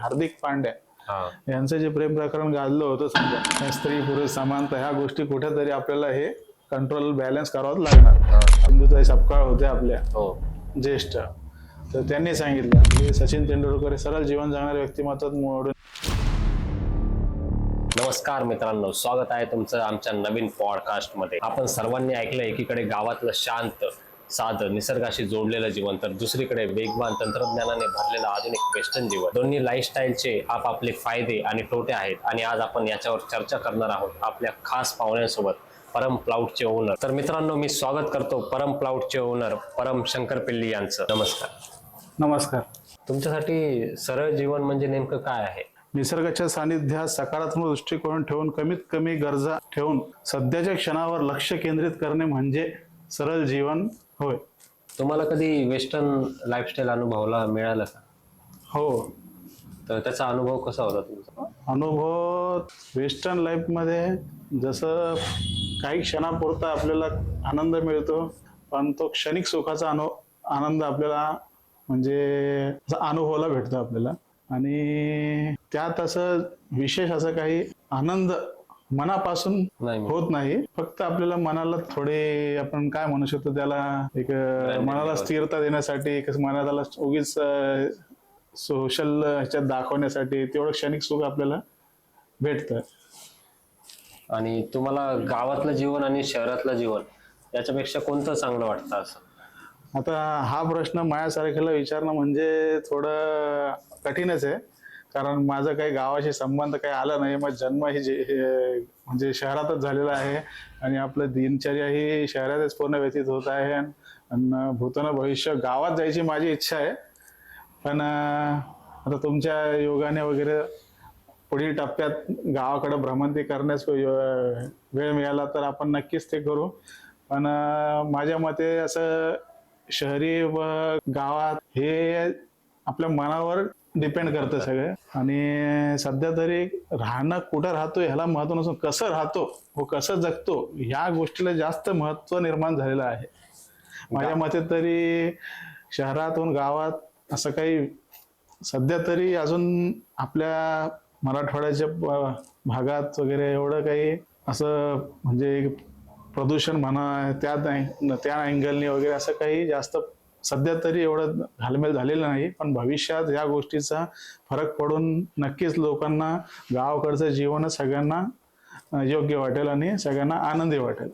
हार्दिक पांड्या यांचं जे प्रेम प्रकरण गाजलं होतं समजा स्त्री पुरुष समानता ह्या गोष्टी कुठेतरी आपल्याला हे कंट्रोल बॅलन्स करावंच लागणार. सिंधुताई सपकाळ होते आपल्या हो. ज्येष्ठ. तर त्यांनी सांगितलं की सचिन तेंडुलकर हे सरळ जीवन जगणारे व्यक्तिमत्वात मोडून नमस्कार मित्रांनो स्वागत आहे तुमचं आमच्या नवीन पॉडकास्टमध्ये. आपण सर्वांनी ऐकलं एकीकडे गावातलं शांत साधं निसर्गाशी जोडलेलं जीवन तर दुसरीकडे वेगवान तंत्रज्ञानाने भरलेलं आधुनिक वेस्टर्न जीवन. दोन्ही लाईफस्टाईलचे आपापले फायदे आणि तोटे आहेत आणि आज आपण याच्यावर चर्चा करणार आहोत आपल्या खास पाहुण्यांसोबत परम प्लाउडचे ओनर तर मित्रांनो मी स्वागत करतो परम प्लाउडचे ओनर परम शंकर पिल्ली यांचं. नमस्कार. नमस्कार. तुमच्यासाठी सरळ जीवन म्हणजे नेमकं काय आहे? निसर्गाच्या सानिध्यात सकारात्मक दृष्टिकोन ठेवून कमीत कमी गरजा ठेवून सध्याच्या क्षणावर लक्ष केंद्रित करणे म्हणजे सरळ जीवन. होय. तुम्हाला कधी वेस्टर्न लाईफस्टाईल अनुभवला मिळालं का? हो. तर त्याचा अनुभव कसा होता तुमचा? अनुभव वेस्टर्न लाईफमध्ये जसं काही क्षणापुरता आपल्याला आनंद मिळतो पण तो क्षणिक सुखाचा अनु आनंद आपल्याला म्हणजे असा अनुभवाला भेटतो आपल्याला. आणि त्यात असं विशेष असं काही आनंद मनापासून नाही. होत नाही. फक्त आपल्याला मनाला थोडे आपण काय म्हणू शकतो त्याला एक मनाला स्थिरता देण्यासाठी एक मनाला उगीच सोशल ह्याच्यात दाखवण्यासाठी तेवढं क्षणिक सुख आपल्याला भेटतं. आणि तुम्हाला गावातलं जीवन आणि शहरातलं जीवन याच्यापेक्षा कोणतं चांगलं वाटतं असं? आता हा प्रश्न माझ्यासारख्याला विचारणं म्हणजे थोडं कठीणच आहे. कारण माझं काही गावाशी संबंध काही आला नाही. मग जन्म ही जे म्हणजे शहरातच झालेला आहे. आणि आपलं दिनचर्या ही शहरातच पूर्ण व्यतीत होत आहे. आणि भूतन भविष्य गावात जायची माझी इच्छा आहे. पण आता तुमच्या योगाने वगैरे पुढील टप्प्यात गावाकडे भ्रमंती करण्यास वेळ मिळाला तर आपण नक्कीच ते करू. पण माझ्या मते असं शहरी व गावात हे आपल्या मनावर डिपेंड करतं सगळं. आणि सध्या तरी राहणं कुठं राहतो ह्याला महत्त्व नसून कसं राहतो व कसं जगतो ह्या गोष्टीला जास्त महत्त्व निर्माण झालेलं आहे. माझ्या मते तरी शहरातून गावात असं काही सध्या तरी अजून आपल्या मराठवाड्याच्या भागात वगैरे एवढं काही असं म्हणजे प्रदूषण म्हणा त्या त्या अँगलने वगैरे असं काही जास्त सध्या तरी एवढं घालमेल झालेलं नाही पण भविष्यात या गोष्टीचा फरक पडून नक्कीच लोकांना गावाकडचं जीवन सगळ्यांना योग्य वाटेल आणि सगळ्यांना आनंदी वाटेल.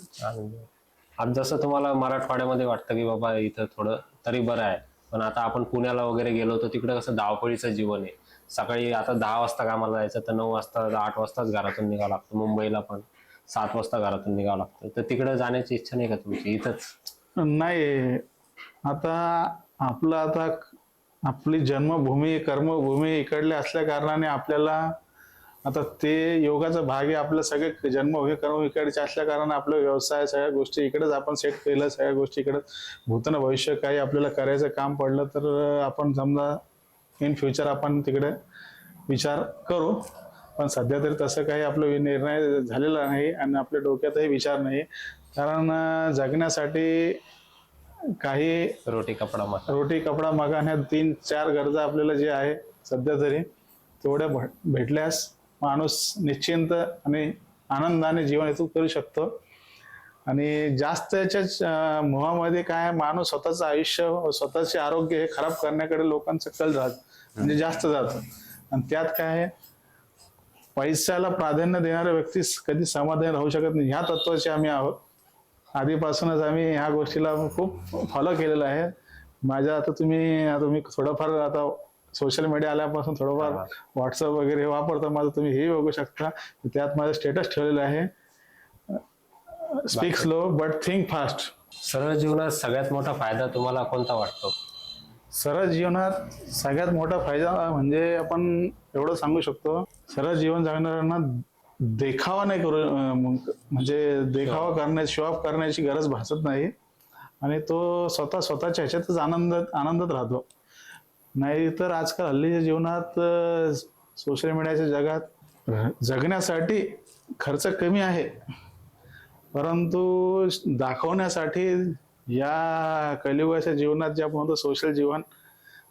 आज जसं तुम्हाला मराठवाड्यामध्ये वाटतं की बाबा इथं थोडं तरी बरं आहे पण आता आपण पुण्याला वगैरे गेलो तर तिकडे कसं धावपळीचं जीवन आहे. सकाळी आता दहा वाजता कामाला जायचं तर नऊ वाजता आठ वाजताच घरातून निघावं लागतं मुंबईला पण सात वाजता घरातून निघावं लागतं. तर तिकडे जाण्याची इच्छा नाही का तुमची? इथंच? नाही आता आपलं आता आपली जन्मभूमी कर्मभूमी इकडले असल्या कारणाने आपल्याला आता ते योगाचा भाग आहे आपलं सगळे जन्मभूमी कर्म इकडचे असल्या कारण आपलं व्यवसाय सगळ्या गोष्टी इकडेच आपण सेट केलं सगळ्या गोष्टी इकडे. भूतन भविष्य काही आपल्याला करायचं काम पडलं तर आपण समजा इन फ्युचर आपण तिकडे विचार करू. पण सध्या तरी तसं काही आपलं निर्णय झालेला नाही आणि आपल्या डोक्यातही विचार नाही. कारण जगण्यासाठी काही रोटी कपडा मग रोटी कपडा ह्या तीन चार गरजा आपल्याला जे आहे सध्या तरी तेवढ्या भेटल्यास माणूस निश्चिंत आणि आनंदाने जीवन हेतू करू शकतो. आणि जास्त याच्या मोहामध्ये काय माणूस स्वतःचं आयुष्य स्वतःचे आरोग्य हे खराब करण्याकडे लोकांचं कल जात म्हणजे जास्त जातं. आणि त्यात काय आहे पैशाला प्राधान्य देणाऱ्या व्यक्ती कधी समाधानी राहू शकत नाही. ह्या तत्वाचे आम्ही आहोत. आधीपासूनच आम्ही ह्या गोष्टीला खूप फॉलो केलेलं आहे. माझ्या आता तुम्ही आता मी थोडंफार आता सोशल मीडिया आल्यापासून थोडंफार व्हॉट्सअप वगैरे वापरता माझं तुम्ही हे बघू शकता. त्यात माझं स्टेटस ठेवलेलं आहे. Speak slow but think fast सरळ जीवनात सगळ्यात मोठा फायदा तुम्हाला कोणता वाटतो? सरळ जीवनात सगळ्यात मोठा फायदा म्हणजे आपण एवढं सांगू शकतो सरळ जीवन जगणाऱ्यांना देखावा नाही करू म्हणजे देखावा करण्याची शो ऑफ करण्याची गरज भासत नाही. आणि तो स्वतः स्वतःच्या ह्याच्यातच आनंद आनंदात राहतो. नाही तर आजकाल हल्लीच्या जीवनात सोशल मीडियाच्या जगात जगण्यासाठी खर्च कमी आहे. परंतु दाखवण्यासाठी या कलियुगाच्या जीवनात जे आपण म्हणतो सोशल जीवन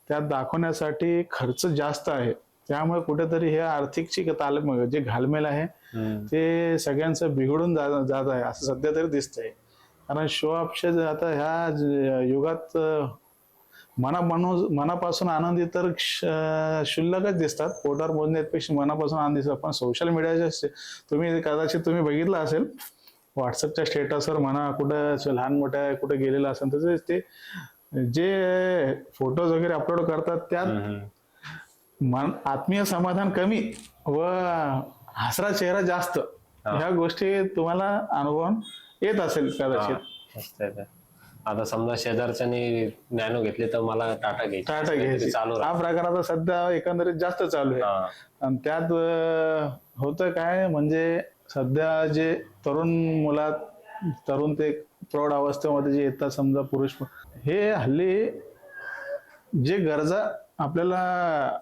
त्यात दाखवण्यासाठी खर्च जास्त आहे. त्यामुळे कुठेतरी हे आर्थिकची तालम जे घालमेल आहे. ते सगळ्यांचं बिघडून जात आहे असं सध्या तरी दिसतंय कारण शो ऑफचे जे आता ह्या युगात मना मनो मनापासून आनंदी तर क्षुल्लकच दिसतात पोटावर मोजण्यापेक्षा मनापासून आनंद दिसतात पण सोशल मीडियाच्या तुम्ही कदाचित तुम्ही बघितलं असेल व्हॉट्सअपच्या स्टेटसवर म्हणा कुठं लहान मोठ्या कुठं गेलेलं असेल तर ते जे फोटोज वगैरे अपलोड करतात त्यात. मन आत्मीय समाधान कमी व हसरा चेहरा जास्त ह्या गोष्टी तुम्हाला अनुभव येत असेल कदाचित. आता समजा शेजारच्यानी नॅनो घेतली तर मला टाटा घ्यायची टाटा घ्यायची चालू हा प्रकार आता सध्या एकंदरीत जास्त चालू आहे. आणि त्यात होतं काय म्हणजे सध्या जे तरुण मुलात तरुण ते प्रौढ अवस्थेमध्ये जे येतात समजा पुरुष हे हल्ली जे गरजा आपल्याला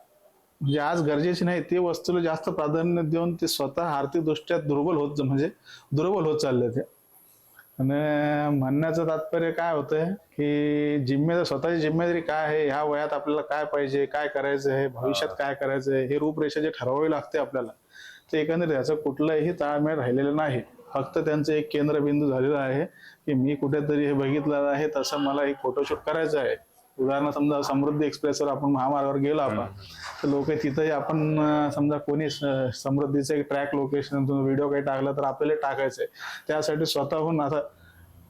म्हणजे आज गरजेची नाही ते वस्तूला जास्त प्राधान्य देऊन ते स्वतः आर्थिकदृष्ट्या दुर्बल होत म्हणजे दुर्बल होत चालले ते. आणि म्हणण्याचं तात्पर्य काय होतंय की जिम्मेदारी स्वतःची जिम्मेदारी काय आहे ह्या वयात आपल्याला काय पाहिजे काय करायचं आहे भविष्यात काय करायचं आहे हे रूपरेषा जे ठरवावी लागते आपल्याला. ते एकंदरीत याचं कुठलंही ताळमेळ राहिलेलं नाही. फक्त त्यांचं एक केंद्रबिंदू झालेलं आहे की मी कुठेतरी हे बघितलेलं आहे तसं मला एक फोटोशूट करायचं आहे. उदाहरण समजा समृद्धी एक्सप्रेसवर आपण महामार्गावर गेलो आपण तर लोक तिथंही आपण समजा कोणी समृद्धीचं ट्रॅक लोकेशन व्हिडिओ काही टाकला तर आपल्याला टाकायचं आहे त्यासाठी स्वतःहून असं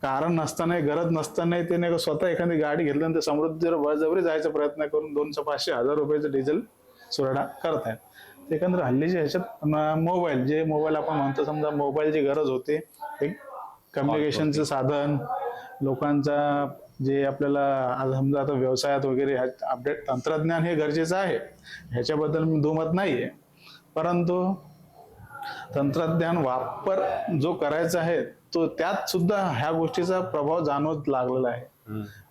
कारण नसताना गरज नसताना ते नाही का स्वतः एखादी गाडी घेतली आणि ते समृद्धीवर बळजबरी जायचा प्रयत्न करून दोनशे पाचशे हजार रुपयाचं डिझेल सुरडा करत आहेत ते एकंदर हल्लीच्या ह्याच्यात मोबाईल जे मोबाईल आपण म्हणतो समजा मोबाईलची गरज होती एक कम्युनिकेशनचं साधन लोकांचा जे आपल्याला आज समजा आता व्यवसायात वगैरे अपडेट तंत्रज्ञान हे गरजेचं आहे ह्याच्याबद्दल मी दुमत नाहीये. परंतु तंत्रज्ञान वापर जो करायचा आहे तो त्यात सुद्धा ह्या गोष्टीचा प्रभाव जाणवत लागलेला आहे.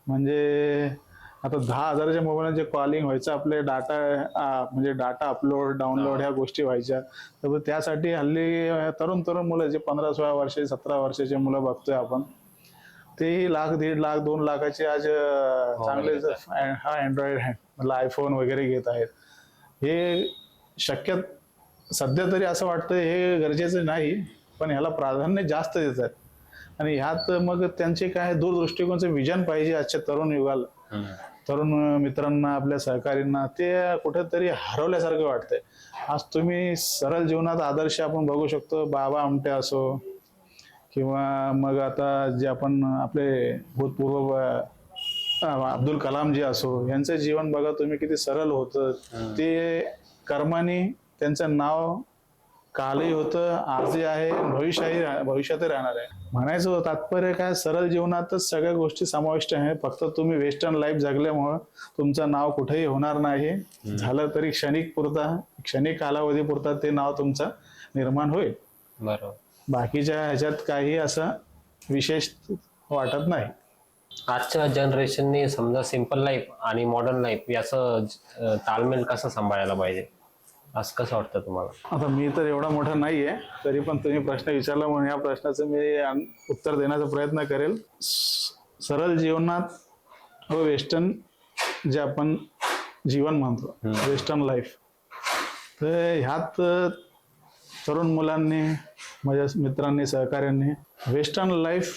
म्हणजे आता दहा हजाराच्या मोबाईल जे कॉलिंग व्हायचं आपले डाटा म्हणजे डाटा अपलोड डाउनलोड ह्या गोष्टी व्हायच्या. तर त्यासाठी हल्ली तरुण तरुण मुलं जे पंधरा सोळा वर्षे सतरा वर्षाचे मुलं बघतोय आपण तेही लाख दीड लाख दोन लाखाचे आज अं, चांगले घेत हा अँड्रॉइड मतलब आयफोन वगैरे घेत आहेत. हे शक्य सध्या तरी असं वाटतं हे गरजेचं नाही पण ह्याला प्राधान्य जास्त देतात आणि ह्यात मग त्यांचे काय दूरदृष्टिकोनचं विजन पाहिजे आजच्या तरुण युगाला. तरुण मित्रांना आपल्या सहकारींना ते कुठेतरी हरवल्यासारखं वाटतंय. आज तुम्ही सरळ जीवनात आदर्श आपण बघू शकतो. बाबा आमटे असो किंवा मग आता जे आपण आपले भूतपूर्व अब्दुल कलाम जी असो यांचं जीवन बघा तुम्ही किती सरळ होतं. ते कर्माने त्यांचं नाव कालही होतं आजही आहे भविष्यही भविष्यातही राहणार आहे. म्हणायचं तात्पर्य काय? सरळ जीवनातच सगळ्या गोष्टी समाविष्ट आहे फक्त तुम्ही वेस्टर्न लाईफ जगल्यामुळं तुमचं नाव कुठेही होणार नाही. झालं तरी क्षणिक पुरता क्षणिक कालावधी पुरता ते नाव तुमचं निर्माण होईल. बरोबर. बाकीच्या ह्याच्यात काही असं विशेष वाटत नाही. आजच्या जनरेशनने समजा सिंपल लाईफ आणि मॉडर्न लाईफ याचं ताळमेळ कसं सांभाळायला पाहिजे? असं कसं वाटतं तुम्हाला? आता मी तर एवढा मोठा नाहीये तरी पण तुम्ही प्रश्न विचारला म्हणून या प्रश्नाचं मी उत्तर देण्याचा प्रयत्न करेल. सरळ जीवनात व वेस्टर्न जे आपण जीवन म्हणतो वेस्टर्न लाईफ. तर ह्यात तरुण मुलांनी माझ्या मित्रांनी सहकाऱ्यांनी वेस्टर्न लाईफ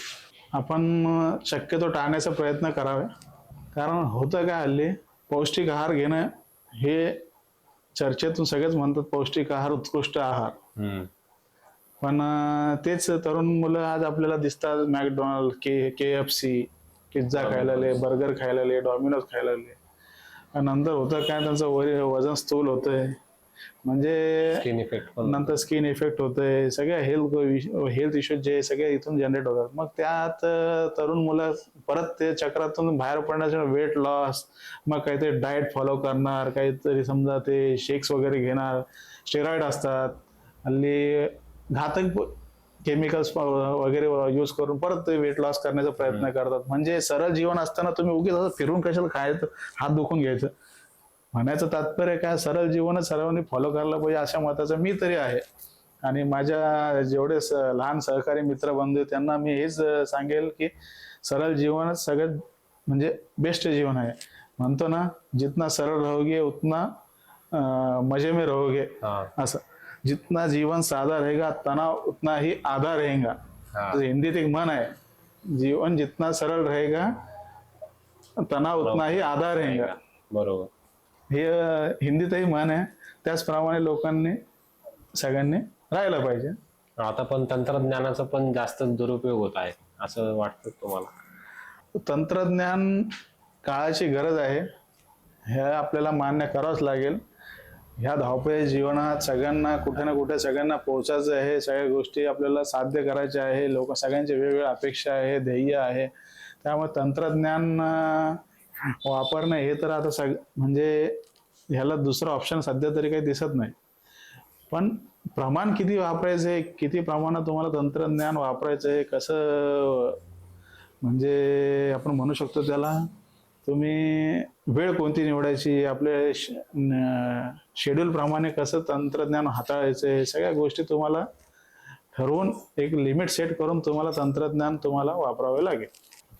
आपण शक्यतो टाळण्याचा प्रयत्न करावे. कारण होतं काय हल्ली पौष्टिक आहार घेणं हे चर्चेतून सगळेच म्हणतात पौष्टिक आहार उत्कृष्ट आहार. पण तेच तरुण मुलं आज आपल्याला दिसतात McDonald K K F C pizza खायला आले बर्गर खायला आले डॉमिनोज खायला आले. आणि नंतर होतं काय त्यांचं वजन स्थूल होतंय. म्हणजे स्किन इफेक्ट नंतर स्किन इफेक्ट होतंय सगळ्या हेल्थ हेल्थ इश्यूज जे सगळे इथून जनरेट होतात. मग त्यात तरुण मुलं परत ते चक्रातून बाहेर पडण्यासाठी वेट लॉस मग काहीतरी डाएट फॉलो करणार काहीतरी समजा ते शेक्स वगैरे घेणार स्टेरॉइड असतात हल्ली घातक केमिकल्स वगैरे यूज करून परत ते वेट लॉस करण्याचा प्रयत्न करतात. म्हणजे सरळ जीवन असताना तुम्ही उगीच असं फिरून कशाला खायचं हात दुखून घ्यायचं. म्हणायचं तात्पर्य काय सरळ जीवनच सर्वांनी फॉलो करायला पाहिजे अशा मताचं मी तरी आहे. आणि माझ्या जेवढे लहान सहकारी मित्र बंधू त्यांना मी हेच सांगेल की सरळ जीवनच सगळ्यात म्हणजे बेस्ट जीवन आहे. म्हणतो ना जितना सरळ रहोगे उतना मजे में रहोगे. असं. जितना जीवन साधा रहेगा तनाव उतना ही आधा रहेगा. हिंदीत एक म्हण आहे. जीवन जितना सरळ रहेगा तणाव उतना ही आधा रहेगा. बरोबर. हे हिंदीतही म्हण आहे. त्याचप्रमाणे लोकांनी सगळ्यांनी राहायला पाहिजे. आता पण तंत्रज्ञानाचा पण जास्त दुरुपयोग होत आहे असं वाटतं तुम्हाला? तंत्रज्ञान काळाची गरज आहे. हे आपल्याला मान्य करावंच लागेल. ह्या धावपळी जीवनात सगळ्यांना कुठे ना कुठे सगळ्यांना पोहोचायचं आहे. सगळ्या गोष्टी आपल्याला साध्य करायच्या आहे. लोक सगळ्यांच्या वेगवेगळ्या अपेक्षा आहे ध्येय आहे. त्यामुळे तंत्रज्ञान वापरणं हे तर आता सग म्हणजे ह्याला दुसरं ऑप्शन सध्या तरी काही दिसत नाही. पण प्रमाण किती वापरायचं आहे किती प्रमाणात तुम्हाला तंत्रज्ञान वापरायचं आहे कसं म्हणजे आपण म्हणू शकतो त्याला तुम्ही वेळ कोणती निवडायची आपले शेड्यूल प्रमाणे कसं तंत्रज्ञान हाताळायचं आहे सगळ्या गोष्टी तुम्हाला ठरवून एक लिमिट सेट करून तुम्हाला तंत्रज्ञान तुम्हाला वापरावे लागेल.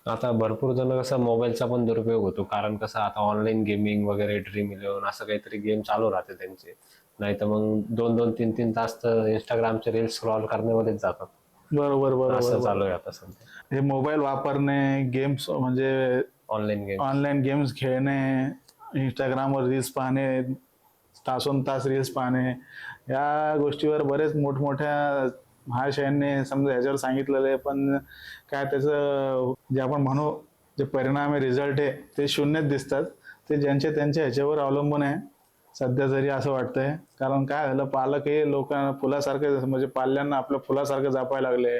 आता भरपूर जण कसं मोबाईलचा पण दुरुपयोग होतो. कारण कसं आता ऑनलाईन गेमिंग वगैरे ड्रीम इलेव्हन असं काहीतरी गेम चालू राहते त्यांचे. नाही तर मग दोन दोन तीन तीन तास तर इंस्टाग्रामचे रील्स स्क्रॉल करण्यामध्येच जातात. बरोबर असं बरोबर. चालू आहे आता सध्या. हे मोबाईल वापरणे गेम्स म्हणजे ऑनलाईन गेम ऑनलाईन गेम्स खेळणे इंस्टाग्रामवर रील्स पाहणे तासोन तास रील्स पाहणे या गोष्टीवर बरेच मोठमोठ्या महाशयांनी समजा ह्याच्यावर सांगितलेलं आहे पण काय त्याचं जे आपण म्हणू जे परिणाम आहे रिझल्ट आहे ते शून्यच दिसतात. ते ज्यांचे त्यांच्या ह्याच्यावर अवलंबून आहे सध्या तरी असं वाटतंय. कारण काय झालं पालक हे लोकांना फुलासारखे म्हणजे पाल्यांना आपल्या फुलासारखं जपायला लागले.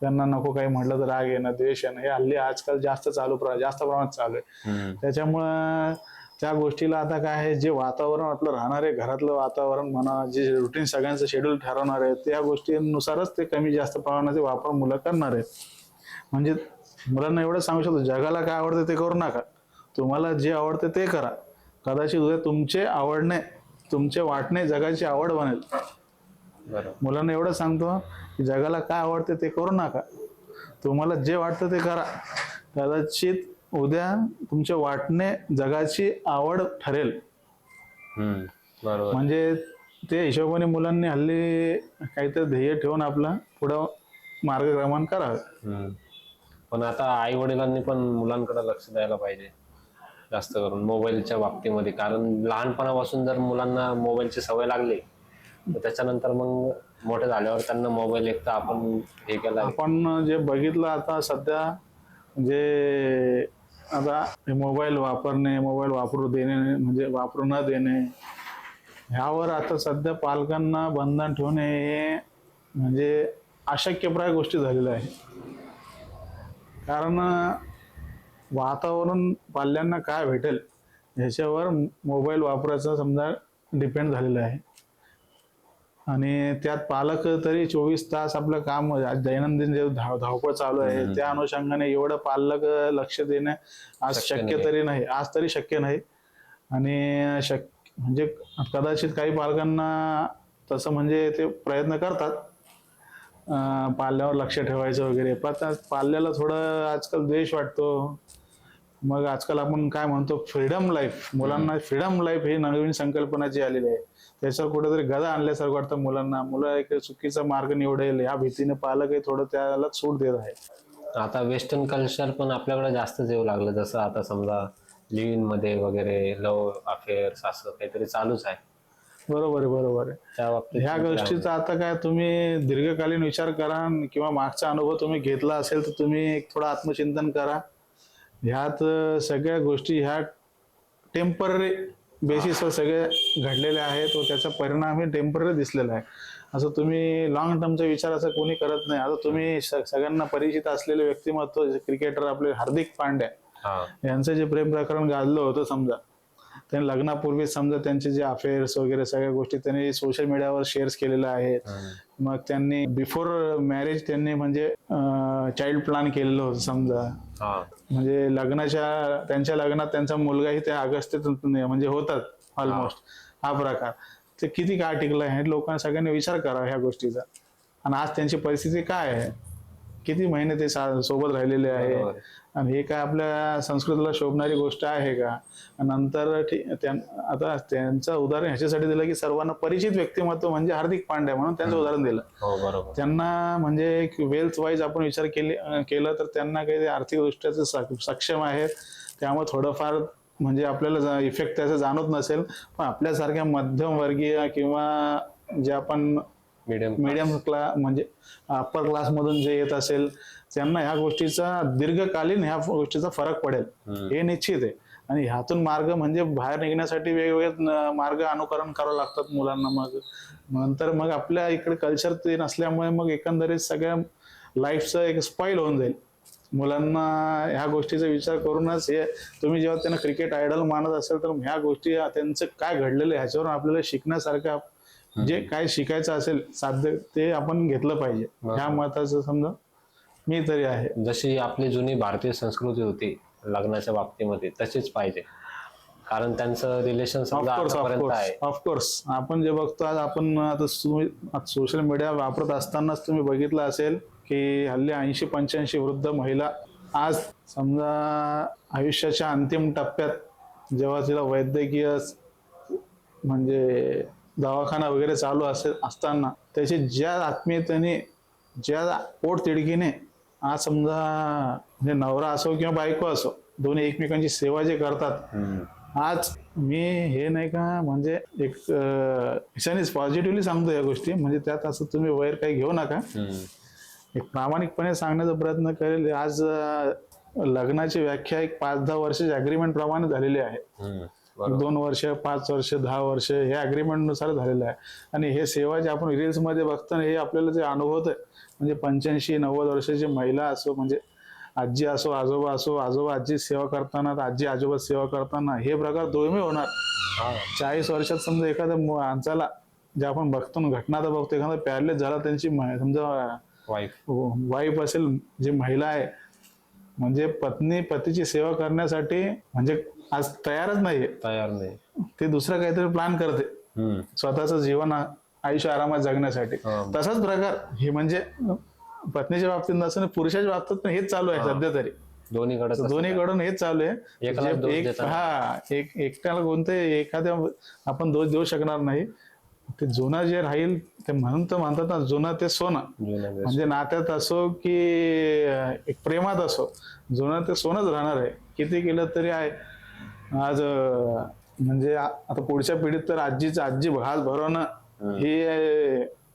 त्यांना नको काही म्हटलं तर राग येणं द्वेष येणं हे हल्ली आजकाल जास्त चालू जास्त प्रमाणात चालू आहे. त्याच्यामुळं त्या गोष्टीला आता काय आहे जे वातावरण आपलं राहणार आहे घरातलं वातावरण म्हणा जे रुटीन सगळ्यांचं शेड्यूल ठरवणार आहे त्या गोष्टीनुसारच ते कमी जास्त प्रमाणाचे वापर मुलं करणार आहेत. म्हणजे मुलांना एवढं सांगू शकतो जगाला काय आवडतं ते करू नका. तुम्हाला जे आवडतं ते करा. कदाचित उद्या तुमचे आवडणे तुमचे वाटणे जगाची आवड बनेल. मुलांना एवढं सांगतो की जगाला काय आवडते ते करू नका. तुम्हाला जे वाटतं ते करा. कदाचित उद्या तुमचे वाटणे जगाची आवड ठरेल. बरोबर. म्हणजे ते हिशोबाने मुलांनी हल्ली काहीतरी ध्येय ठेवून आपला पुढं मार्गक्रमण करावं. हम्म. पण आता आई वडिलांनी पण मुलांकडे लक्ष द्यायला पाहिजे. जास्त करून मोबाईलच्या बाबतीमध्ये. कारण लहानपणापासून जर मुलांना मोबाईलची सवय लागली तर त्याच्यानंतर मग मोठे झाल्यावर त्यांना मोबाईल एक तर आपण हे केला आपण जे बघितलं आता सध्या म्हणजे आता हे मोबाईल वापरणे मोबाईल वापरू देणे म्हणजे वापरू न देणे ह्यावर आता सध्या पालकांना बंधन ठेवणे हे म्हणजे अशक्यप्राय गोष्टी झालेल्या आहे कारण वातावरण पाल्यांना काय भेटेल ह्याच्यावर मोबाईल वापरायचा समजा डिपेंड झालेलं आहे. आणि त्यात पालक तरी चोवीस तास आपलं काम दैनंदिन जे धाव धावपळ चालू आहे त्या अनुषंगाने एवढं पालक लक्ष देणं आज शक्य. तरी नाही. आज तरी शक्य नाही. आणि शक म्हणजे कदाचित काही पालकांना तसं म्हणजे ते प्रयत्न करतात पाल्यावर लक्ष ठेवायचं वगैरे. पण पाल्याला थोडं आजकाल द्वेष वाटतो. मग आजकाल आपण काय म्हणतो फ्रीडम लाईफ मुलांना फ्रीडम लाईफ ही नवीन संकल्पना जी आलेली आहे त्याच्यावर कुठेतरी गदा आणल्यासारखं वाटतं मुलांना. मुलं एक चुकीचा मार्ग निवडेल या भीतीने पालकही थोडं त्याला सूट देत आहे. आता वेस्टर्न कल्चर पण आपल्याकडे जास्तच येऊ लागलं. जसं आता समजा लिव्हमध्ये वगैरे लव अफेअर्स असं काहीतरी चालूच आहे. बरोबर आहे बरोबर आहे. ह्या गोष्टीचा आता काय तुम्ही दीर्घकालीन विचार करा किंवा मागचा अनुभव तुम्ही घेतला असेल तर तुम्ही एक थोडं आत्मचिंतन करा. ह्यात सगळ्या गोष्टी ह्या टेंपररी बेसिसवर सगळे घडलेले आहेत व त्याचा परिणाम हे टेंपररी दिसलेला आहे. असं तुम्ही लॉंग टर्मचा विचार असं कोणी करत नाही. आता तुम्ही सगळ्यांना परिचित असलेले व्यक्तिमत्व क्रिकेटर आपले हार्दिक पांड्या हा. यांचं जे प्रेम प्रकरण गाजलं होतं समजा त्यांनी लग्नापूर्वी समजा त्यांचे जे अफेअर्स वगैरे सगळ्या गोष्टी त्यांनी सोशल मीडियावर शेअर्स केलेल्या आहेत. मग त्यांनी बिफोर मॅरेज त्यांनी म्हणजे चाइल्ड प्लॅन केलेलं होतं समजा. म्हणजे लग्नाच्या त्यांच्या लग्नात त्यांचा मुलगाही त्या अगस्तीत म्हणजे होतात ऑलमोस्ट हा प्रकार. ते किती काळ टिकलं आहे हे लोकांना सगळ्यांनी विचार करावा ह्या गोष्टीचा. आणि आज त्यांची परिस्थिती काय आहे? किती महिने ते सा- सोबत राहिलेले आहे. आणि हे काय आपल्या संस्कृतीला शोभणारी गोष्ट आहे का? नंतर आता त्यांचं उदाहरण ह्याच्यासाठी दिलं की सर्वांना परिचित व्यक्तिमत्व म्हणजे हार्दिक पांड्या म्हणून त्यांचं उदाहरण दिलं. हो बरोबर. त्यांना म्हणजे वेल्थ वाईज आपण विचार केले केलं तर त्यांना काही ते आर्थिक दृष्ट्या सक्षम आहेत. त्यामुळे थोडंफार म्हणजे आपल्याला इफेक्ट त्याचा जाणवत नसेल. पण आपल्यासारख्या मध्यमवर्गीय किंवा जे आपण मीडियम मिडियम क्लास म्हणजे अप्पर क्लासमधून जे येत असेल त्यांना ह्या गोष्टीचा दीर्घकालीन ह्या गोष्टीचा फरक पडेल. हे निश्चित आहे. आणि ह्यातून मार्ग म्हणजे बाहेर निघण्यासाठी वेगवेगळे मार्ग अनुकरण करावं लागतात मुलांना मग. नंतर मग आपल्या इकडे कल्चर ते नसल्यामुळे मग एकंदरीत सगळ्या लाईफचं एक स्पॉईल होऊन जाईल. मुलांना ह्या गोष्टीचा विचार करूनच हे तुम्ही जेव्हा त्यांना क्रिकेट आयडल मानत असेल तर ह्या गोष्टी त्यांचं काय घडलेलं आहे ह्याच्यावरून आपल्याला शिकण्यासारखं जे काय शिकायचं असेल साध्य ते आपण घेतलं पाहिजे. ह्या मताचं समजा मी तरी आहे. जशी आपली जुनी भारतीय संस्कृती होती लग्नाच्या बाबतीमध्ये तशीच पाहिजे. कारण त्यांचं रिलेशन ऑफकोर्स आपण जे बघतो आज आपण आता सोशल मीडिया वापरत असतानाच तुम्ही बघितलं असेल की हल्ली ऐंशी पंच्याऐंशी वृद्ध महिला आज समजा आयुष्याच्या अंतिम टप्प्यात जेव्हा तिला वैद्यकीय म्हणजे दवाखाना वगैरे चालू असेल असताना त्याची ज्या आत्मीयतेने ज्या पोट तिडकीने आज समजा म्हणजे नवरा असो किंवा बायको असो दोन्ही एकमेकांची सेवा जे करतात. आज मी हे नाही का म्हणजे एक पॉझिटिव्हली सांगतो या गोष्टी म्हणजे त्यात असं तुम्ही वैर काही घेऊ नका. एक प्रामाणिकपणे सांगण्याचा प्रयत्न करेल आज लग्नाची व्याख्या एक पाच दहा वर्षाच्या अग्रीमेंट प्रमाणे झालेली आहे. दोन वर्ष पाच वर्ष दहा वर्ष हे अग्रीमेंटनुसार झालेलं आहे आणि हे सेवा जे आपण रील्समध्ये बघतो हे आपल्याला जे अनुभवत आहे म्हणजे पंच्याऐंशी नव्वद वर्षाची महिला असो म्हणजे आजी असो आजोबा असो आजोबा आजी सेवा करताना आजी आजोबा सेवा करताना हे प्रकार दुर्मिळ होणार. चाळीस वर्षात समजा एखाद्या माणसाला जे आपण बघतो ना घटना तर बघतो एखादा पॅरलेस झाला त्यांची समजा वाईफ वाईफ असेल जी महिला आहे म्हणजे पत्नी पतीची सेवा करण्यासाठी म्हणजे आज तयारच नाहीये. तयार नाही. ते दुसरं काहीतरी प्लॅन करते. स्वतःचं जीवन आयुष्य आरामात जगण्यासाठी. हा. तसाच प्रकार हे म्हणजे पत्नीच्या बाबतीत नसून पुरुषाच्या बाबतीत पण हेच चालू आहे सध्या तरी. दोन्हीकडे दोन्हीकडून हेच चालू आहे. हा एक एकट्याला कोणते एखाद्या आपण दोष देऊ शकणार नाही. ते जुनं जे राहील ते म्हणून तर म्हणतात ना जुनं ते सोनं. म्हणजे नात्यात असो की एक प्रेमात असो जुनं ते सोनच राहणार आहे. किती केलं तरी आहे. आज म्हणजे आता पुढच्या पिढीत तर आजीच आजी घास भरवणं ही.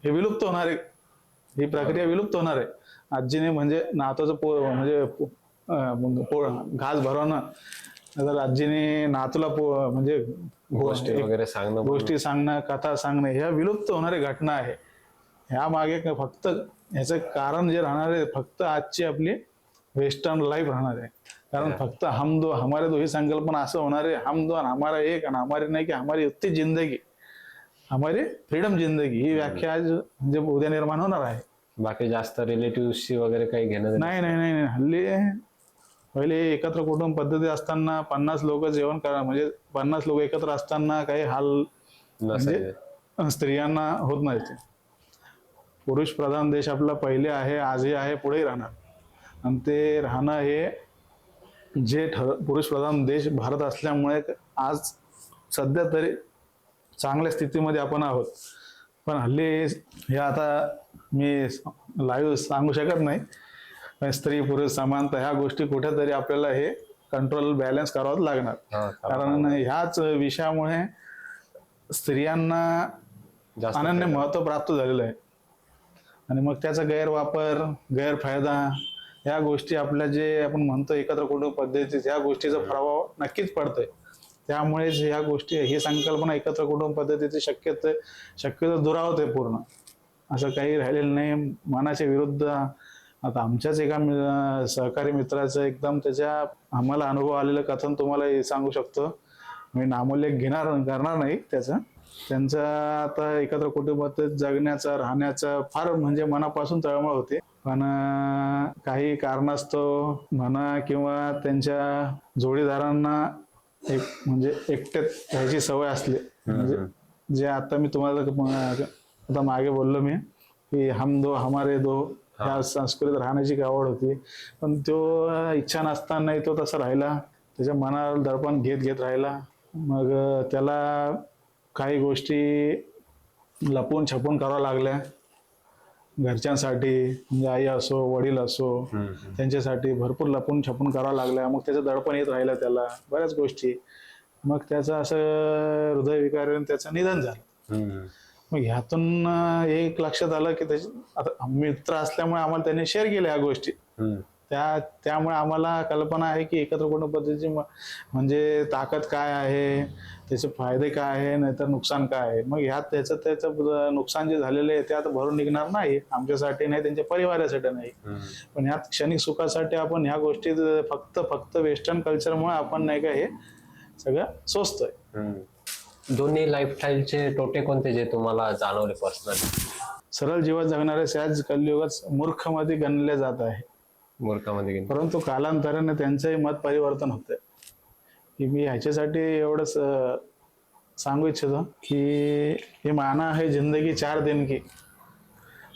हे विलुप्त होणार आहे. ही प्रक्रिया विलुप्त होणार आहे. आजीने म्हणजे नाताचं पो म्हणजे घास भरवणं नंतर आजीने नातूला पो म्हणजे गोष्टी वगैरे सांगणं गोष्टी सांगणं कथा सांगणं ह्या विलुप्त होणारी घटना आहे. ह्या मागे क- फक्त ह्याचं कारण जे राहणार आहे फक्त आजची आपली वेस्टर्न लाईफ राहणार आहे. कारण फक्त हम दो हमारे दो ही संकल्पना असं होणार आहे. हम दो आणि हमारा एक आणि हमारी नाही की हमारी उत्ती जिंदगी. हमारी फ्रीडम जिंदगी. ही व्याख्या आज म्हणजे उद्या निर्माण होणार आहे. बाकी जास्त रिलेटिव्हशी वगैरे काही घेणं देणं नाही. नाही नाही नाही. हल्ली पहिले एकत्र कुटुंब पद्धती असताना पन्नास लोक जेवण करा म्हणजे पन्नास लोक एकत्र असताना काही हाल. म्हणजे स्त्रियांना होत नाही ते पुरुष प्रधान देश आपला पहिले आहे आजही आहे पुढेही राहणार. आणि ते राहणं हे जे ठर पुरुष प्रधान देश भारत असल्यामुळे आज सध्या तरी चांगल्या स्थितीमध्ये आपण आहोत. पण हल्ली हे आता मी लाईव्ह सांगू शकत नाही. स्त्री पुरुष समानता ह्या गोष्टी कुठेतरी आपल्याला हे कंट्रोल बॅलन्स करावंच लागणार. कारण ह्याच विषयामुळे स्त्रियांना अनन्य महत्त्व प्राप्त झालेलं आहे. आणि मग त्याचा गैरवापर गैरफायदा या गोष्टी आपल्या जे आपण म्हणतो एकत्र कुटुंब पद्धती या गोष्टीचा प्रभाव नक्कीच पडतोय. त्यामुळेच ह्या गोष्टी ही संकल्पना एकत्र कुटुंब पद्धतीची शक्यतो शक्यतो दुरावते पूर्ण. असं काही राहिलेलं नाही. मनाच्या विरुद्ध आता आमच्याच एका सहकारी मित्राचं एकदम त्याच्या आम्हाला अनुभव आलेलं कथन तुम्हाला सांगू शकतो. मी नामोल्लेख घेणार करणार नाही त्याचा. त्यांचा आता एकत्र कुटुंबात जगण्याचा राहण्याचा फार म्हणजे मनापासून तळमळ होते. पण काही कारणास्तव म्हणा किंवा त्यांच्या जोडीदारांना एक म्हणजे एकट्यात राहायची सवय असली. म्हणजे जे आता मी तुम्हाला आता मागे बोललो मी की हम दो हमारे दो ह्या संस्कृतीत राहण्याची आवड होती. पण तो इच्छा नसतानाही तो तसा राहिला. त्याच्या मनाला दडपण घेत घेत राहिला. मग त्याला काही गोष्टी लपून छपून कराव्या लागल्या. घरच्यांसाठी म्हणजे आई असो वडील असो त्यांच्यासाठी भरपूर लपून छपून करावं लागल्या. मग त्याचं दडपण येत राहिलं त्याला. बऱ्याच गोष्टी. मग त्याचं असं हृदयविकार त्याचं निधन झालं. मग ह्यातून एक लक्षात आलं की त्याची आता मित्र असल्यामुळे आम्हाला त्यांनी शेअर केल्या ह्या गोष्टी. त्या त्यामुळे आम्हाला कल्पना आहे की एकत्र कुटुंब पद्धतीची म्हणजे ताकद काय आहे त्याचे फायदे काय आहे नाहीतर नुकसान काय आहे. मग ह्यात त्याचं त्याचं नुकसान जे झालेलं आहे ते आता भरून निघणार नाही. आमच्यासाठी नाही त्यांच्या परिवारासाठी नाही. पण ह्यात क्षणिक सुखासाठी आपण ह्या गोष्टी फक्त फक्त वेस्टर्न कल्चरमुळे आपण नाही का हे सगळं सोचतोय दोन्ही लाईफस्टाईलचे तोटे कोणते जे तुम्हाला जाणवले पर्सनली सरळ जीवन जगणारे सहज कलियुगात मूर्खमध्ये गणले जात आहे. मूर्खामध्ये गेले. परंतु कालांतराने त्यांचंही मत परिवर्तन होतंय की मी ह्याच्यासाठी एवढंच अं, सांगू इच्छितो की हे माना है जिंदगी चार दिन की.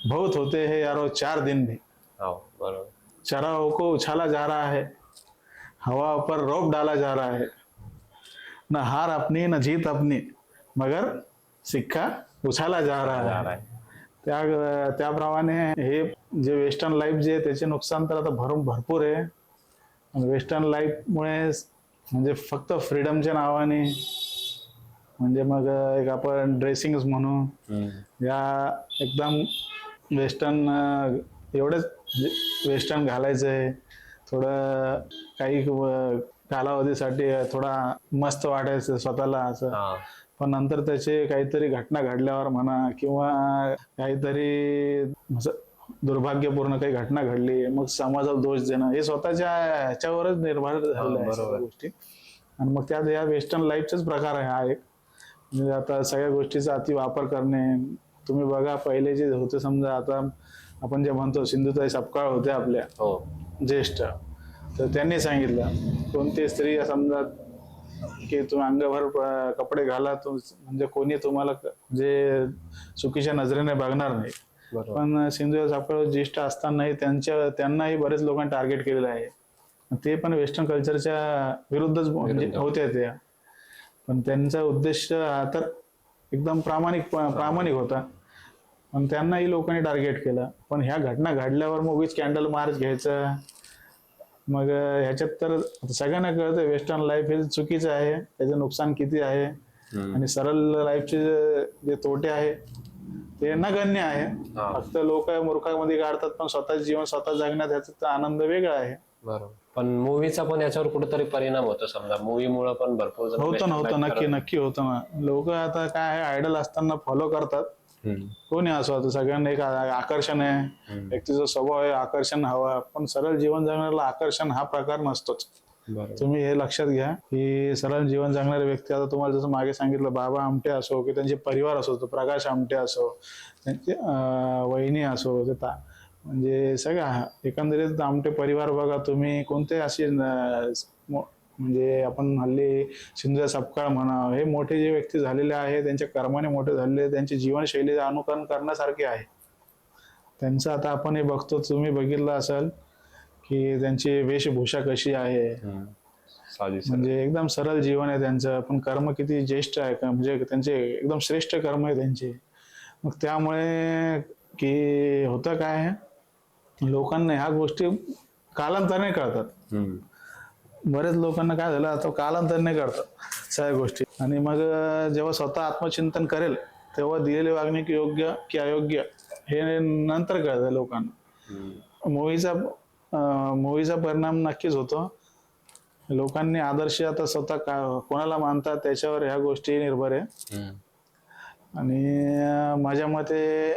बहुत होते हैं यारो चार दिन भी. हो बरोबर. को उछाला जा रहा है. हवा पर रोप डाला जा रहा है. न हार अपनी न जीत अपनी मगर सिक्का उछाला जा रहा जा है रहा है. त्या त्याप्रमाणे हे जे वेस्टर्न लाईफ जे आहे त्याचे नुकसान तर आता भरून भरपूर आहे. आणि वेस्टर्न लाईफमुळे म्हणजे फक्त फ्रीडमच्या नावाने म्हणजे मग एक आपण ड्रेसिंग म्हणू या एकदम वेस्टर्न एवढंच वेस्टर्न घालायचं आहे थोडं काही कालावधीसाठी थोडा मस्त वाटायचं स्वतःला असं. पण नंतर त्याचे काहीतरी घटना घडल्यावर म्हणा किंवा काहीतरी दुर्भाग्यपूर्ण काही घटना घडली मग समाजाला दोष देणं हे स्वतःच्या ह्याच्यावरच निर्भर झालेलं सगळ्या गोष्टी. आणि मग त्यात या वेस्टर्न लाईफचाच प्रकार आहे हा एक. म्हणजे आता सगळ्या गोष्टीचा अति वापर करणे तुम्ही बघा पहिले जे होते समजा आता आपण जे म्हणतो सिंधुताई सपकाळ होत्या आपल्या. हो. ज्येष्ठ. तर त्यांनी सांगितलं कोणती स्त्री समजा की तुम्ही अंगभर कपडे घाला तुम म्हणजे कोणी तुम्हाला जे चुकीच्या नजरेने बघणार नाही. पण सिंधू सापळ ज्येष्ठ असतानाही त्यांच्या त्यांनाही बरेच लोकांनी टार्गेट केलेलं आहे. ते पण वेस्टर्न कल्चरच्या विरुद्धच म्हणजे. होत्या त्या. पण त्यांचा उद्देश हा तर एकदम प्रामाणिक प्रामाणिक होता. पण त्यांनाही लोकांनी टार्गेट केलं. पण ह्या घटना घडल्यावर मग उगीच कॅन्डल मार्च घ्यायचं. मग ह्याच्यात तर सगळ्यांना कळतं वेस्टर्न लाईफ हे चुकीचं आहे त्याचं नुकसान किती आहे आणि सरळ लाईफचे जे- तोटे आहे ते नगण्य आहे. फक्त लोक मूर्खामध्ये काढतात पण स्वतःचं जीवन स्वतः जगण्यात ह्याचा तर आनंद वेगळा आहे. बरोबर. पण मूवीचा पण याच्यावर कुठेतरी परिणाम होतो समजा. मूवी मुळे पण भरपूर होतं ना होतं. नक्की नक्की होतं ना. लोक आता काय आयडल असताना फॉलो करतात. कोणी असो आता सगळ्यांना एक आकर्षण आहे. व्यक्तीचा स्वभाव आहे आकर्षण हवा पण सरळ जीवन जगण्याला आकर्षण हा प्रकार नसतोच. तुम्ही हे लक्षात घ्या की सरळ जीवन जगणारे व्यक्ती आता तुम्हाला जसं मागे सांगितलं बाबा आमटे असो की त्यांचे परिवार असो तो प्रकाश आमटे असो त्यांचे वहिनी असो ते म्हणजे सगळ्या एकंदरीत आमटे परिवार बघा तुम्ही कोणते असे म्हणजे आपण हल्ली सिंधू सपकाळ म्हणा हे मोठे जे व्यक्ती झालेले आहे त्यांच्या कर्माने मोठे झालेले त्यांची जीवनशैली अनुकरण करण्यासारखे आहे. त्यांचं आता आपण हे बघतो तुम्ही बघितलं असाल की त्यांची वेशभूषा कशी आहे. म्हणजे एकदम सरळ जीवन आहे त्यांचं. पण कर्म किती ज्येष्ठ आहे का म्हणजे त्यांचे एकदम श्रेष्ठ कर्म आहे त्यांचे. मग त्यामुळे की होतं काय? लोकांना ह्या गोष्टी कालांतराने कळतात. बरेच लोकांना काय झालं आता कालांतराने कळतात सगळ्या गोष्टी. आणि मग जेव्हा स्वतः आत्मचिंतन करेल तेव्हा दिलेली वागणी की योग्य की अयोग्य हे नंतर कळतं लोकांना. मूवीचा मूवीचा परिणाम नक्कीच होतो. लोकांनी आदर्श आता स्वतः का कोणाला मानतात त्याच्यावर ह्या गोष्टी निर्भर आहे. आणि माझ्या मते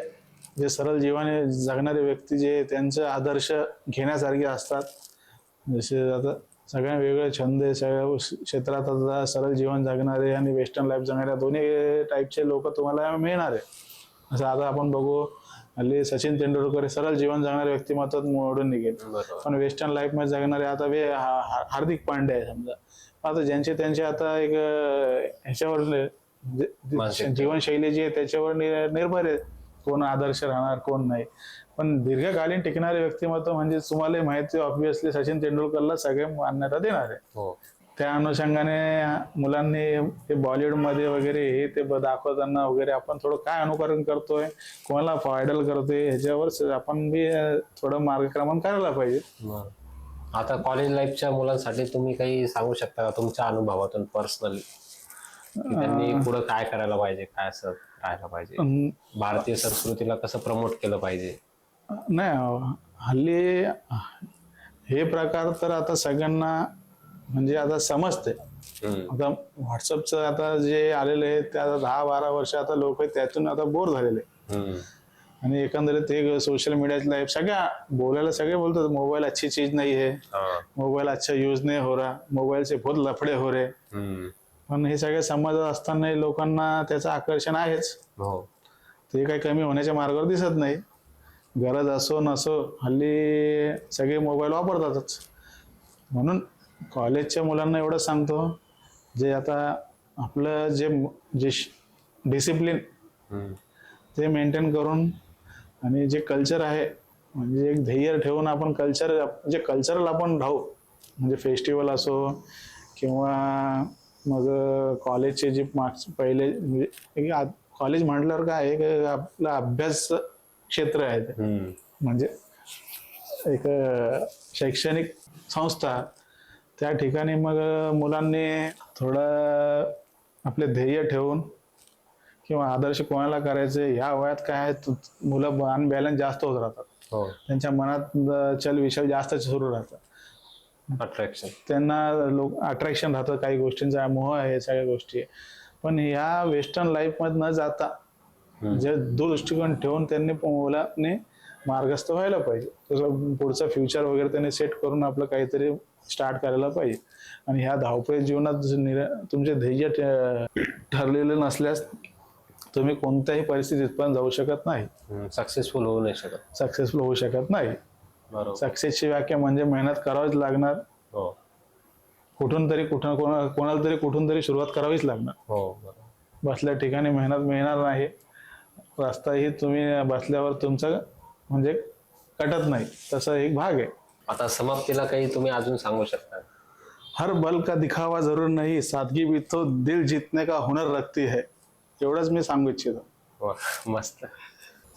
जे सरळ जीवन जगणारे व्यक्ती जे त्यांचे आदर्श घेण्यासारखे असतात. जसे आता सगळ्या वेगळे छंद आहे सगळ्या क्षेत्रात आता सरळ जीवन जगणारे आणि वेस्टर्न लाईफ जगणारे दोन्ही टाईपचे लोक तुम्हाला मिळणार आहे. असं आता आपण बघू हल्ली सचिन तेंडुलकर हे सरळ जीवन जगणारे व्यक्तिमत्वात मोडून निघेल. पण वेस्टर्न लाईफमध्ये जगणारे आता वे हार्दिक पांडे आहे समजा. आता ज्यांचे त्यांचे आता एक ह्याच्यावर. जीवनशैली जी आहे त्याच्यावर निर्भर आहे. कोण आदर्श राहणार कोण नाही. पण दीर्घकालीन टिकणारे व्यक्तिमत्व म्हणजे तुम्हाला माहिती ऑब्विसली सचिन तेंडुलकरला सगळे मान्यता देणार. आहे हो. त्या अनुषंगाने मुलांनी हे बॉलिवूडमध्ये वगैरे हे ते दाखवताना वगैरे आपण थोडं काय अनुकरण करतोय कोणाला फॉयडल करतोय ह्याच्यावर आपण बी थोडं मार्गक्रमण करायला पाहिजे. आता कॉलेज लाईफच्या मुलांसाठी तुम्ही काही सांगू शकता का तुमच्या अनुभवातून पर्सनली त्यांनी पुढे काय करायला पाहिजे काय असं राहायला पाहिजे? भारतीय संस्कृतीला कसं प्रमोट केलं पाहिजे? नाही हल्ली हे प्रकार तर आता सगळ्यांना म्हणजे आता समजते. आता व्हॉट्सअपचं आता जे आलेलं आहे ते आता दहा बारा वर्ष आता लोक त्यातून आता बोर झालेले. आणि एकंदरीत ते सोशल मीडियाची लाईफ सगळ्या बोलायला सगळे बोलतात मोबाईल अच्छी चीज नाही है. हा. मोबाईल अच्छा यूज नाही हो रहा. मोबाईल से बहुत लफडे हो. हम्म. पण हे सगळे समाजात असतानाही लोकांना त्याचं आकर्षण आहेच. हो. ते काही कमी होण्याच्या मार्गावर दिसत नाही. गरज असो नसो हल्ली सगळे मोबाईल वापरतातच म्हणून कॉलेजच्या मुलांना एवढं सांगतो जे आता आपलं जे जे डिसिप्लिन. ते मेंटेन करून आणि जे कल्चर आहे म्हणजे एक ध्येय ठेवून आपण कल्चर जे कल्चरल आपण राहू म्हणजे फेस्टिवल असो किंवा मग कॉलेजचे जे मार्क्स पहिले म्हणजे कॉलेज म्हटल्यावर काय आपलं अभ्यास क्षेत्र आहे ते. म्हणजे एक शैक्षणिक संस्था त्या ठिकाणी मग मुलांनी थोडं आपले ध्येय ठेवून किंवा आदर्श कोणाला करायचे ह्या वयात काय मुलं अनबॅलन्स जास्त होत राहतात. हो. त्यांच्या मनात चल विषय जास्त सुरू राहतात. अट्रॅक्शन त्यांना लोक अट्रॅक्शन राहतं काही गोष्टींचा मोह आहे सगळ्या गोष्टी. पण ह्या वेस्टर्न लाईफमध्ये न जाता जे दृष्टिकोन ठेवून त्यांनी मुलांनी मार्गस्थ व्हायला पाहिजे. पुढचं फ्युचर वगैरे त्यांनी सेट करून आपलं काहीतरी स्टार्ट करायला पाहिजे. आणि ह्या धावपळी जीवनात तुमचे ध्येय ठरलेले नसल्यास तुम्ही कोणत्याही परिस्थितीत पण जाऊ शकत नाही. सक्सेसफुल होऊ नाही शकत. सक्सेसफुल होऊ शकत नाही. सक्सेसची व्याख्या म्हणजे मेहनत करावीच लागणार. हो. कुठून तरी कुठं कोणा कोणाला तरी कुठून तरी सुरुवात करावीच लागणार. हो बरोबर. बसल्या ठिकाणी मेहनत मिळणार नाही. रस्ताही तुम्ही बसल्यावर तुमचं म्हणजे कटत नाही. तसा एक भाग आहे. आता समाप्तीला काही तुम्ही अजून सांगू शकता? हर बल का दिखावा जरूर नहीं सादगी भी तो दिल जीतने का हुनर रखती है. एवढंच मी सांगू इच्छितो. वा, मस्त.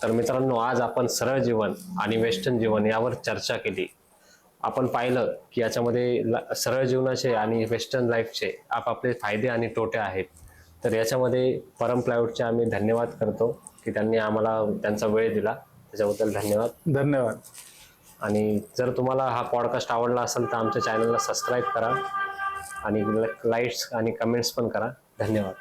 तर मित्रांनो आज आपण सरळ जीवन आणि वेस्टर्न जीवन यावर चर्चा केली. आपण पाहिलं की याच्यामध्ये ला- सरळ जीवनाचे आणि वेस्टर्न लाईफचे आपापले फायदे आणि तोटे आहेत. तर याच्यामध्ये परम प्लायवूडचे आम्ही धन्यवाद करतो. की त्यांनी आम्हाला त्यांचा वेळ दिला. त्याच्याबद्दल धन्यवाद. धन्यवाद. आणि जर तुम्हाला हा पॉडकास्ट आवडला असेल तर आमच्या चॅनलला सबस्क्राईब करा. आणि लाईक्स आणि कमेंट्स पण करा. धन्यवाद.